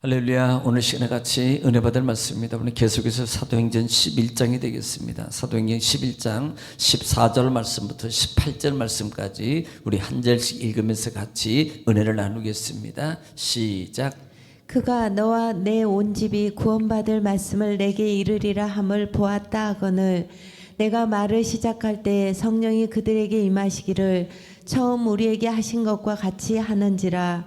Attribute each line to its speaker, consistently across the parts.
Speaker 1: 할렐루야 오늘 시간에 같이 은혜 받을 말씀입니다. 오늘 계속해서 사도행전 11장이 되겠습니다. 사도행전 11장 14절 말씀부터 18절 말씀까지 우리 한 절씩 읽으면서 같이 은혜를 나누겠습니다. 시작.
Speaker 2: 그가 너와 내 온 집이 구원받을 말씀을 내게 이르리라 함을 보았다 하거늘 내가 말을 시작할 때 성령이 그들에게 임하시기를 처음 우리에게 하신 것과 같이 하는지라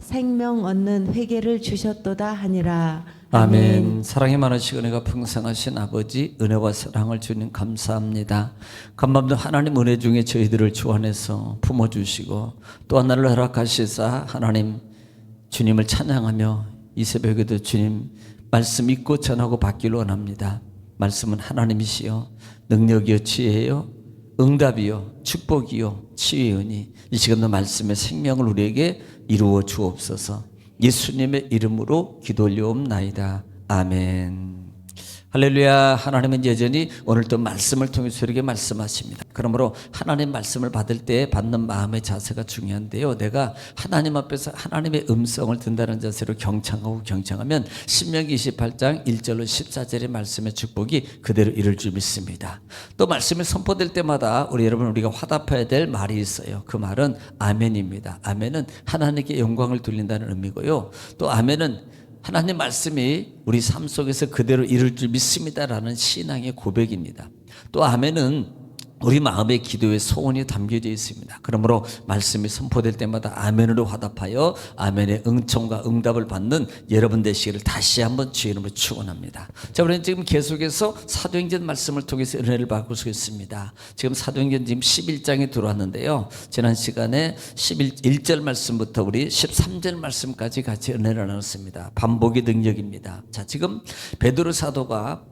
Speaker 2: 생명 얻는 회개를 주셨도다 하니라
Speaker 1: 아멘. 사랑이 많으시고 은혜가 풍성하신 아버지 은혜와 사랑을 주님 감사합니다. 간밤도 하나님 은혜 중에 저희들을 주안해서 품어주시고 또 하나를 허락하시사 하나님 주님을 찬양하며 이 새벽에도 주님 말씀 읽고 전하고 받기를 원합니다. 말씀은 하나님이시여 능력이여 지혜요 응답이요 축복이요 치유의 은이 이 시간도 말씀의 생명을 우리에게 이루어 주옵소서. 예수님의 이름으로 기도 올려옵나이다. 아멘 할렐루야 하나님은 여전히 오늘도 말씀을 통해서 우리에게 말씀하십니다. 그러므로 하나님 말씀을 받을 때 받는 마음의 자세가 중요한데요. 내가 하나님 앞에서 하나님의 음성을 든다는 자세로 경청하고 경청하면 신명기 28장 1절로 14절의 말씀의 축복이 그대로 이룰 줄 믿습니다. 또 말씀이 선포될 때마다 우리 여러분 우리가 화답해야 될 말이 있어요. 그 말은 아멘입니다. 아멘은 하나님께 영광을 돌린다는 의미고요. 또 아멘은 하나님 말씀이 우리 삶 속에서 그대로 이룰 줄 믿습니다라는 신앙의 고백입니다. 또 아멘은 우리 마음의 기도에 소원이 담겨져 있습니다. 그러므로 말씀이 선포될 때마다 아멘으로 화답하여 아멘의 응청과 응답을 받는 여러분 되시기를 다시 한번 주의 이름으로 축원합니다. 자, 우리는 지금 계속해서 사도행전 말씀을 통해서 은혜를 받고 있습니다. 지금 사도행전 지금 11장에 들어왔는데요. 지난 시간에 11절 말씀부터 우리 13절 말씀까지 같이 은혜를 나눴습니다. 반복의 능력입니다. 자, 지금 베드로 사도가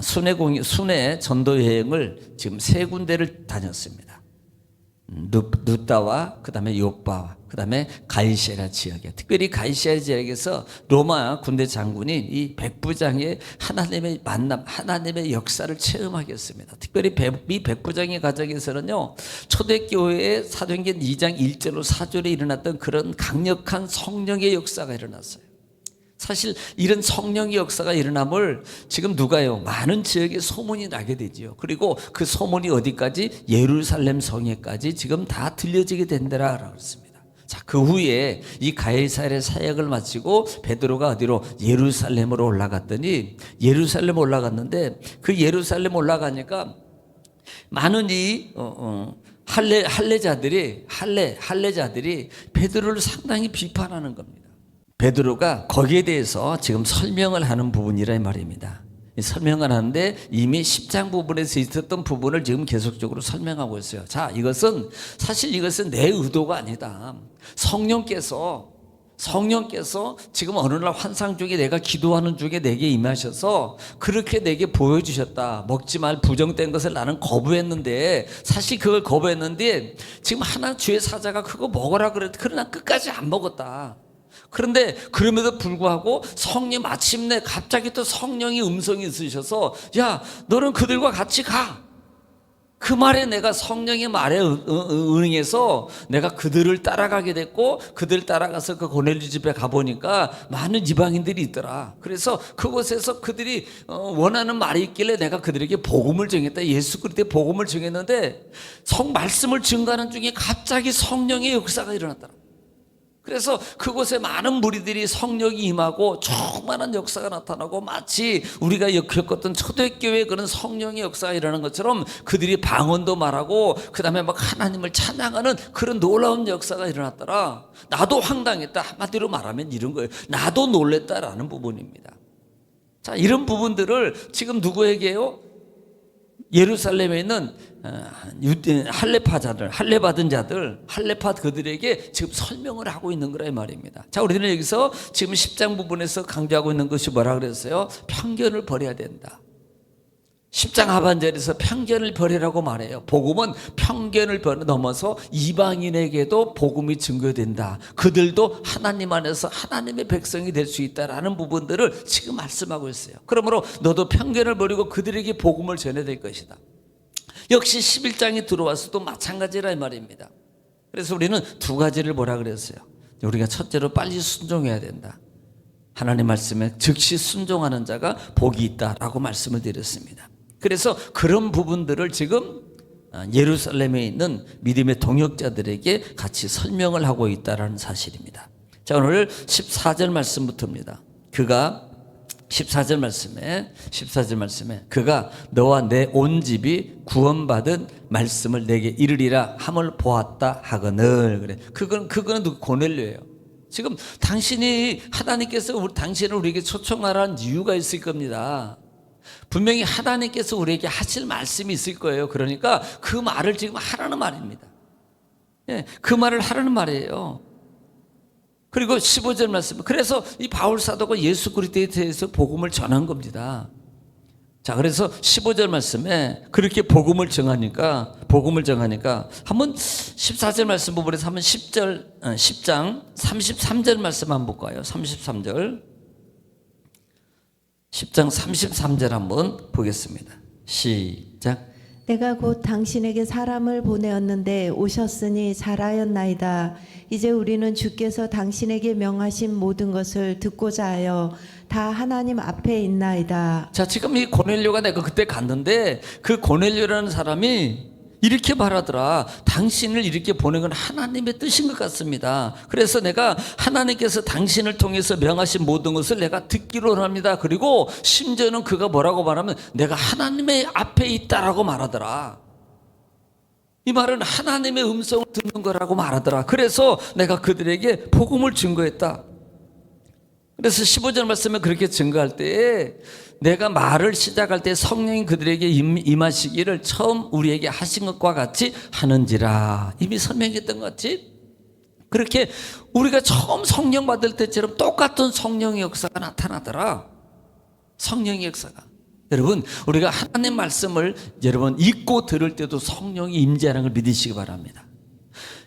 Speaker 1: 순회 공 순회 전도 여행을 지금 세 군데 를 다녔습니다. 누, 누따와 그다음에 요빠와 그다음에 가이시라 지역에 특별히 가이시라 지역에서 로마 군대 장군이 이 백부장의 하나님의 만남 하나님의 역사를 체험하겠습니다. 특별히 백- 이 백부장의 가정에서는요 초대교회의 사도행전 2장 1절로 4절에 일어났던 그런 강력한 성령의 역사가 일어났어요. 사실 이런 성령의 역사가 일어남을 지금 누가요? 많은 지역에 소문이 나게 되지요. 그리고 그 소문이 어디까지? 예루살렘 성에까지 지금 다 들려지게 된다라고 했습니다. 자, 그 후에 이 가이사랴 사역을 마치고 베드로가 어디로 예루살렘으로 올라갔더니 예루살렘 올라갔는데 그 예루살렘 올라가니까 많은 이 어, 어, 할례 할례자들이 할례 할례자들이 베드로를 상당히 비판하는 겁니다. 베드로가 거기에 대해서 지금 설명을 하는 부분이라 이 말입니다. 이 설명을 하는데 이미 10장 부분에서 있었던 부분을 지금 계속적으로 설명하고 있어요. 자, 이것은 사실 이것은 내 의도가 아니다. 성령께서 성령께서 지금 어느 날 환상 중에 내가 기도하는 중에 내게 임하셔서 그렇게 내게 보여주셨다. 먹지 말 부정된 것을 나는 거부했는데 사실 그걸 거부했는데 지금 하나 주의 사자가 그거 먹어라 그랬 그러나 끝까지 안 먹었다. 그런데 그럼에도 불구하고 성령 마침내 갑자기 또 성령의 음성이 있으셔서 야 너는 그들과 같이 가. 그 말에 내가 성령의 말에 응해서 내가 그들을 따라가게 됐고 그들 따라가서 그 고넬류 집에 가보니까 많은 이방인들이 있더라. 그래서 그곳에서 그들이 어, 원하는 말이 있길래 내가 그들에게 복음을 정했다. 예수 그리스도의 복음을 정했는데 성 말씀을 증가하는 중에 갑자기 성령의 역사가 일어났더라. 그래서 그곳에 많은 무리들이 성령이 임하고 충만한 역사가 나타나고 마치 우리가 겪었던 초대교회 그런 성령의 역사가 일어나는 것처럼 그들이 방언도 말하고 그 다음에 막 하나님을 찬양하는 그런 놀라운 역사가 일어났더라. 나도 황당했다. 한마디로 말하면 이런 거예요. 나도 놀랬다라는 부분입니다. 자, 이런 부분들을 지금 누구에게요? 예루살렘에 있는 어, 할례파자들, 할례 받은 자들, 할례파 그들에게 지금 설명을 하고 있는 거라 이 말입니다. 자, 우리는 여기서 지금 10장 부분에서 강조하고 있는 것이 뭐라 그랬어요? 편견을 버려야 된다. 10장 하반절에서 편견을 버리라고 말해요. 복음은 편견을 넘어서 이방인에게도 복음이 증거된다. 그들도 하나님 안에서 하나님의 백성이 될 수 있다라는 부분들을 지금 말씀하고 있어요. 그러므로 너도 편견을 버리고 그들에게 복음을 전해야 될 것이다. 역시 11장이 들어와서도 마찬가지라 이 말입니다. 그래서 우리는 두 가지를 뭐라 그랬어요? 우리가 첫째로 빨리 순종해야 된다. 하나님 말씀에 즉시 순종하는 자가 복이 있다라고 말씀을 드렸습니다. 그래서 그런 부분들을 지금 아, 예루살렘에 있는 믿음의 동역자들에게 같이 설명을 하고 있다라는 사실입니다. 자, 오늘 14절 말씀부터입니다. 그가 14절 말씀에 14절 말씀에 그가 너와 내 온 집이 구원받은 말씀을 내게 이르리라 함을 보았다 하거늘 그래. 그건 그거는 고넬료예요. 지금 당신이 하나님께서 우리 당신을 우리에게 초청하라는 이유가 있을 겁니다. 분명히 하나님께서 우리에게 하실 말씀이 있을 거예요. 그러니까 그 말을 지금 하라는 말입니다. 예, 그 말을 하라는 말이에요. 그리고 15절 말씀. 그래서 이 바울 사도가 예수 그리스도에 대해서 복음을 전한 겁니다. 자, 그래서 15절 말씀에 그렇게 복음을 정하니까 복음을 정하니까 한번 14절 말씀 부분에서 한번 10절 어, 10장 33절 말씀 한번 볼까요? 33절. 10장 33절 한번 보겠습니다. 시작.
Speaker 2: 내가 곧 당신에게 사람을 보내었는데 오셨으니 잘하였나이다. 이제 우리는 주께서 당신에게 명하신 모든 것을 듣고자 하여 다 하나님 앞에 있나이다.
Speaker 1: 자, 지금 이 고넬료가 내가 그때 갔는데 그 고넬료라는 사람이 이렇게 말하더라. 당신을 이렇게 보낸 건 하나님의 뜻인 것 같습니다. 그래서 내가 하나님께서 당신을 통해서 명하신 모든 것을 내가 듣기로 합니다. 그리고 심지어는 그가 뭐라고 말하면 내가 하나님의 앞에 있다라고 말하더라. 이 말은 하나님의 음성을 듣는 거라고 말하더라. 그래서 내가 그들에게 복음을 증거했다. 그래서 15절 말씀에 그렇게 증거할 때에 내가 말을 시작할 때 성령이 그들에게 임- 임하시기를 처음 우리에게 하신 것과 같이 하는지라. 이미 설명했던 것 같이 그렇게 우리가 처음 성령 받을 때처럼 똑같은 성령의 역사가 나타나더라. 성령의 역사가. 여러분 우리가 하나님 말씀을 여러분 읽고 들을 때도 성령이 임재하는 걸 믿으시기 바랍니다.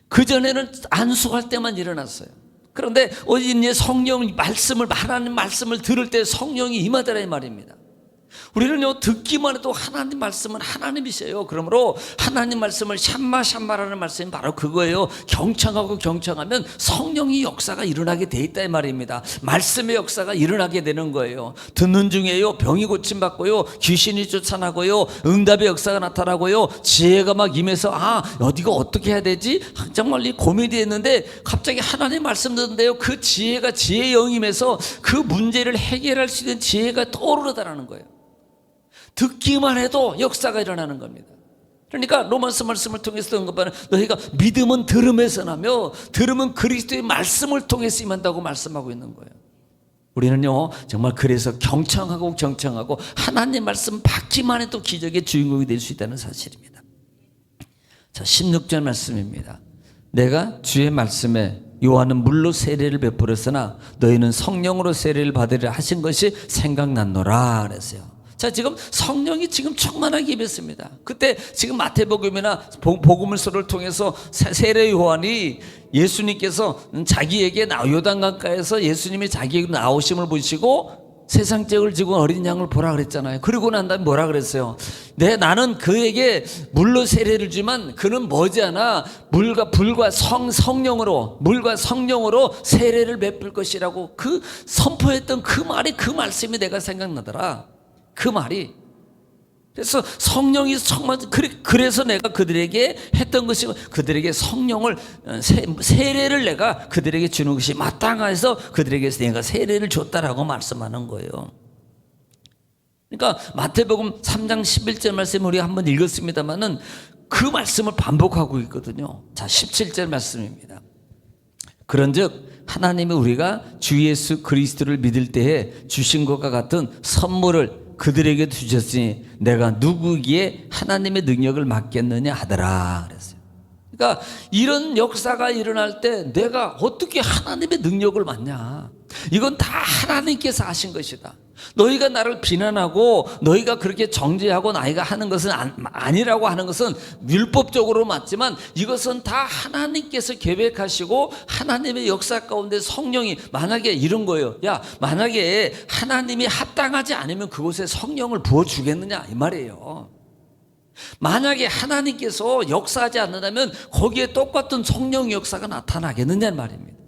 Speaker 1: 그 전에는 안수할 때만 일어났어요. 그런데 어디 성령 말씀을 하나님 말씀을 들을 때 성령이 임하더라 이 말입니다. 우리는요 듣기만 해도 하나님 말씀은 하나님이세요. 그러므로 하나님 말씀을 샴마 샴마라는 말씀이 바로 그거예요. 경청하고 경청하면 성령의 역사가 일어나게 돼 있다 이 말입니다. 말씀의 역사가 일어나게 되는 거예요. 듣는 중에요 병이 고침 받고요 귀신이 쫓아나고요 응답의 역사가 나타나고요 지혜가 막 임해서 아 어디가 어떻게 해야 되지 정말 이 고민이 했는데 갑자기 하나님 말씀 듣는데요 그 지혜가 지혜 영임해서 그 문제를 해결할 수 있는 지혜가 떠오르다라는 거예요. 듣기만 해도 역사가 일어나는 겁니다. 그러니까 로마서 말씀을 통해서 언급하는 너희가 믿음은 들음에서 나며 들음은 그리스도의 말씀을 통해서 임한다고 말씀하고 있는 거예요. 우리는요 정말 그래서 경청하고 경청하고 하나님 말씀 받기만 해도 기적의 주인공이 될 수 있다는 사실입니다. 자 16절 말씀입니다. 내가 주의 말씀에 요한은 물로 세례를 베풀었으나 너희는 성령으로 세례를 받으리라 하신 것이 생각났노라 그랬어요. 자 지금 성령이 지금 충만하게 임했습니다. 그때 지금 마태복음이나 복- 복음을서를 통해서 세- 세례 요한이 예수님께서 자기에게 나 요단강가에서 예수님이 자기에게 나오심을 보시고 세상 죄를 지고 어린 양을 보라 그랬잖아요. 그리고 난 다음에 뭐라 그랬어요? 네, 나는 그에게 물로 세례를 주지만 그는 머지않아 물과 불과 성 성령으로 물과 성령으로 세례를 베풀 것이라고 그 선포했던 그 말이 그 말씀이 내가 생각나더라. 그 말이 그래서 성령이 그래- 그래서 내가 그들에게 했던 것이 그들에게 성령을 어, 세, 세례를 내가 그들에게 주는 것이 마땅해서 그들에게 내가 세례를 줬다라고 말씀하는 거예요. 그러니까 마태복음 3장 11절 말씀 우리 한번 읽었습니다만은 그 말씀을 반복하고 있거든요. 자, 17절 말씀입니다. 그런즉 하나님이 우리가 주 예수 그리스도를 믿을 때에 주신 것과 같은 선물을 그들에게 주셨으니 내가 누구기에 하나님의 능력을 맡겠느냐 하더라 그랬어요. 그러니까 이런 역사가 일어날 때 내가 어떻게 하나님의 능력을 맡냐? 이건 다 하나님께서 하신 것이다. 너희가 나를 비난하고 너희가 그렇게 정죄하고 나이가 하는 것은 안- 아니라고 하는 것은 율법적으로 맞지만 이것은 다 하나님께서 계획하시고 하나님의 역사 가운데 성령이 만약에 이런 거예요. 야, 만약에 하나님이 합당하지 않으면 그곳에 성령을 부어 주겠느냐 이 말이에요. 만약에 하나님께서 역사하지 않는다면 거기에 똑같은 성령 역사가 나타나겠느냐는 말입니다.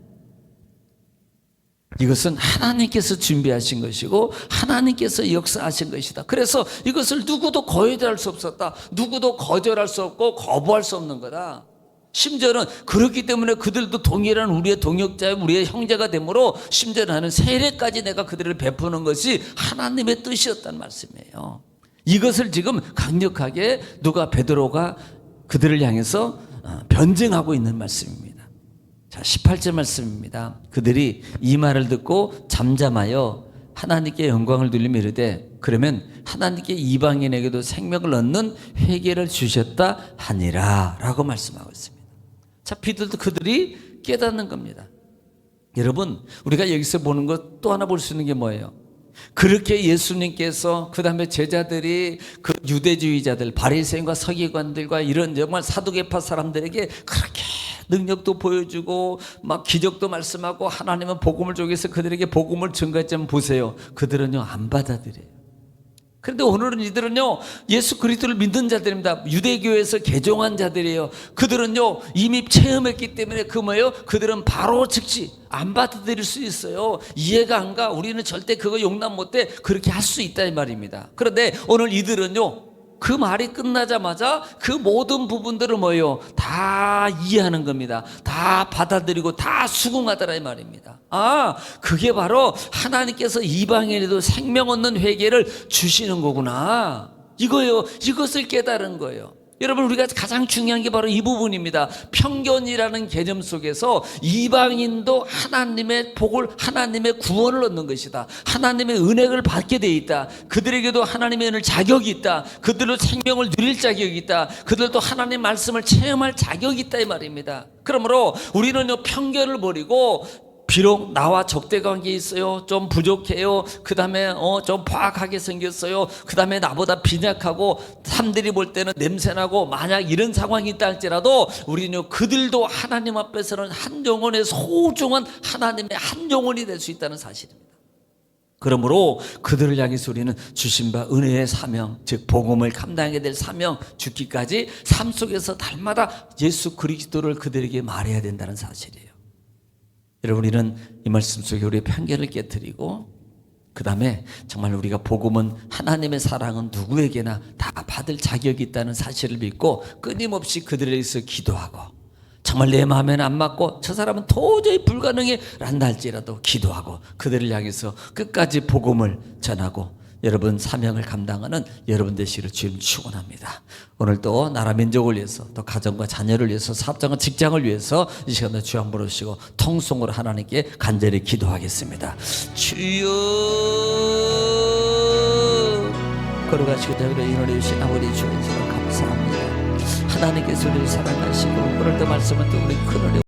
Speaker 1: 이것은 하나님께서 준비하신 것이고 하나님께서 역사하신 것이다. 그래서 이것을 누구도 거절할 수 없었다. 누구도 거절할 수 없고 거부할 수 없는 거다. 심지어는 그렇기 때문에 그들도 동일한 우리의 동역자, 우리의 형제가 되므로 심지어 나는 세례까지 내가 그들을 베푸는 것이 하나님의 뜻이었단 말씀이에요. 이것을 지금 강력하게 누가 베드로가 그들을 향해서 어, 변증하고 있는 말씀입니다. 자, 18절 말씀입니다. 그들이 이 말을 듣고 잠잠하여 하나님께 영광을 돌리며 이르되 그러면 하나님께 이방인에게도 생명을 얻는 회개를 주셨다 하니라 라고 말씀하고 있습니다. 자, 비들도 그들이 깨닫는 겁니다. 여러분, 우리가 여기서 보는 것 또 하나 볼 수 있는 게 뭐예요? 그렇게 예수님께서 그 다음에 제자들이 그 유대주의자들 바리새인과 서기관들과 이런 정말 사두개파 사람들에게 그렇게 능력도 보여주고 막 기적도 말씀하고 하나님은 복음을 쪼개서 그들에게 복음을 증거했지만 보세요. 그들은요 안 받아들여요 그런데 오늘은 이들은요 예수 그리스도를 믿는 자들입니다. 유대교에서 개종한 자들이에요. 그들은요 이미 체험했기 때문에 그 뭐예요? 그들은 바로 즉시 안 받아들일 수 있어요. 이해가 안 가. 우리는 절대 그거 용납 못해. 그렇게 할 수 있다 이 말입니다. 그런데 오늘 이들은요 그 말이 끝나자마자 그 모든 부분들을 뭐예요? 다 이해하는 겁니다. 다 받아들이고 다 수긍하더라 이 말입니다. 아, 그게 바로 하나님께서 이방인에도 생명 얻는 회개를 주시는 거구나. 이거요. 이것을 깨달은 거예요. 여러분 우리가 가장 중요한 게 바로 이 부분입니다. 편견이라는 개념 속에서 이방인도 하나님의 복을 하나님의 구원을 얻는 것이다. 하나님의 은혜를 받게 돼 있다. 그들에게도 하나님의 은혜 자격이 있다. 그들도 생명을 누릴 자격이 있다. 그들도 하나님 말씀을 체험할 자격이 있다 이 말입니다. 그러므로 우리는요 편견을 버리고 비록 나와 적대 관계 있어요. 좀 부족해요. 그 다음에 어, 좀 파악하게 생겼어요. 그 다음에 나보다 빈약하고 사람들이 볼 때는 냄새나고 만약 이런 상황이 있다 할지라도 우리는 그들도 하나님 앞에서는 한 영혼의 소중한 하나님의 한 영혼이 될 수 있다는 사실입니다. 그러므로 그들을 향해서 우리는 주신 바 은혜의 사명, 즉 복음을 감당하게 될 사명 죽기까지 삶 속에서 날마다 예수 그리스도를 그들에게 말해야 된다는 사실이에요. 여러분 우리는 이 말씀 속에 우리의 편견을 깨뜨리고 그 다음에 정말 우리가 복음은 하나님의 사랑은 누구에게나 다 받을 자격이 있다는 사실을 믿고 끊임없이 그들에 대해서 기도하고 정말 내 마음에는 안 맞고 저 사람은 도저히 불가능해 란다 할지라도 기도하고 그들을 향해서 끝까지 복음을 전하고 여러분 사명을 감당하는 여러분 되시기를 주님 축원합니다. 오늘 또 나라 민족을 위해서 또 가정과 자녀를 위해서 사업장과 직장을 위해서 이 시간에 주한 부르시고 통성으로 하나님께 간절히 기도하겠습니다. 주여 걸어가시고 저희를 인원해 주신 아버지 주님으로 감사합니다. 하나님께서 우리를 사랑하시고 오늘도 말씀은 또 우리 큰 은혜